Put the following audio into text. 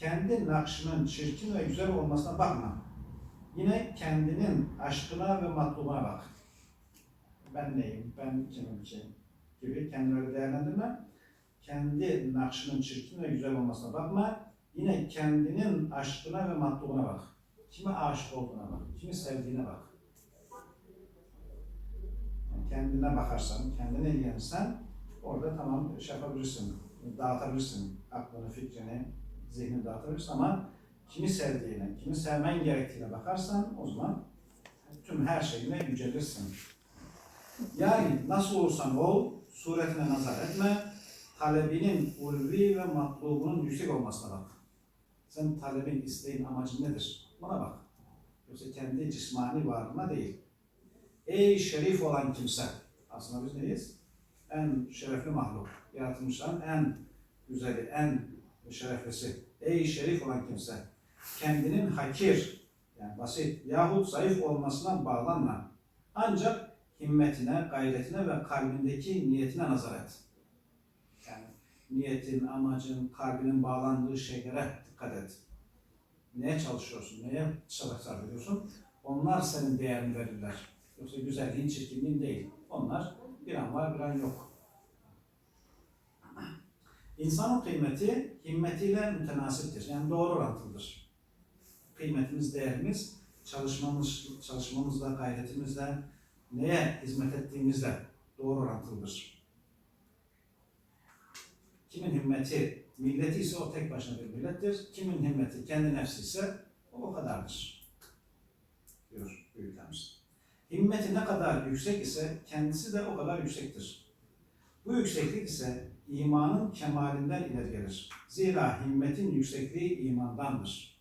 kendi nakşının çirkin ve güzel olmasına bakma. Yine kendinin aşkına ve matlubuna bak. Ben neyim, ben kimim ki gibi kendini öyle değerlendirme. Kendi nakşının çirkin ve güzel olmasına bakma. Yine kendinin aşkına ve matlubuna bak. Kime aşık olduğuna bak, kimi sevdiğine bak. Yani kendine bakarsan, kendine ilgilenirsen orada tamam şey yapabilirsin, dağıtabilirsin aklını, fikrini, zihnini dağıtabilirsin ama kimi sevdiğine, kimi sevmen gerektiğine bakarsan o zaman tüm her şeyine yücelirsin. Yani nasıl olursan ol, suretine nazar etme, talebinin ulvi ve matlubunun yüksek olmasına bak. Sen talebin, isteğin, amacın nedir? Buna bak. Yoksa kendi cismani varlığına değil. Ey şerif olan kimse, aslında biz neyiz? En şerefli mahluk, yaratılmışların en güzeli, en şereflisi. Ey şerif olan kimse, kendinin hakir, yani basit yahut zayıf olmasına bağlanma. Ancak himmetine, gayretine ve kalbindeki niyetine nazar et. Yani niyetin, amacın, kalbinin bağlandığı şeylere dikkat et. Neye çalışıyorsun, neye çaba sarf ediyorsun? Onlar senin değerini verirler. Yoksa güzelliğin, çirkinliğin değil. Onlar bir an var, bir an yok. İnsanın kıymeti himmetiyle mütenasiptir. Yani doğru orantılıdır. Kıymetimiz, değerimiz çalışmamız, çalışmamızla, gayretimizle, neye hizmet ettiğimizle doğru orantılıdır. Kimin himmeti milleti ise o tek başına bir millettir. Kimin himmeti kendi nefsi ise o o kadardır. Diyor büyüklerimiz. Himmeti ne kadar yüksek ise kendisi de o kadar yüksektir. Bu yükseklik ise imanın kemalinden ileri gelir. Zira himmetin yüksekliği imandandır.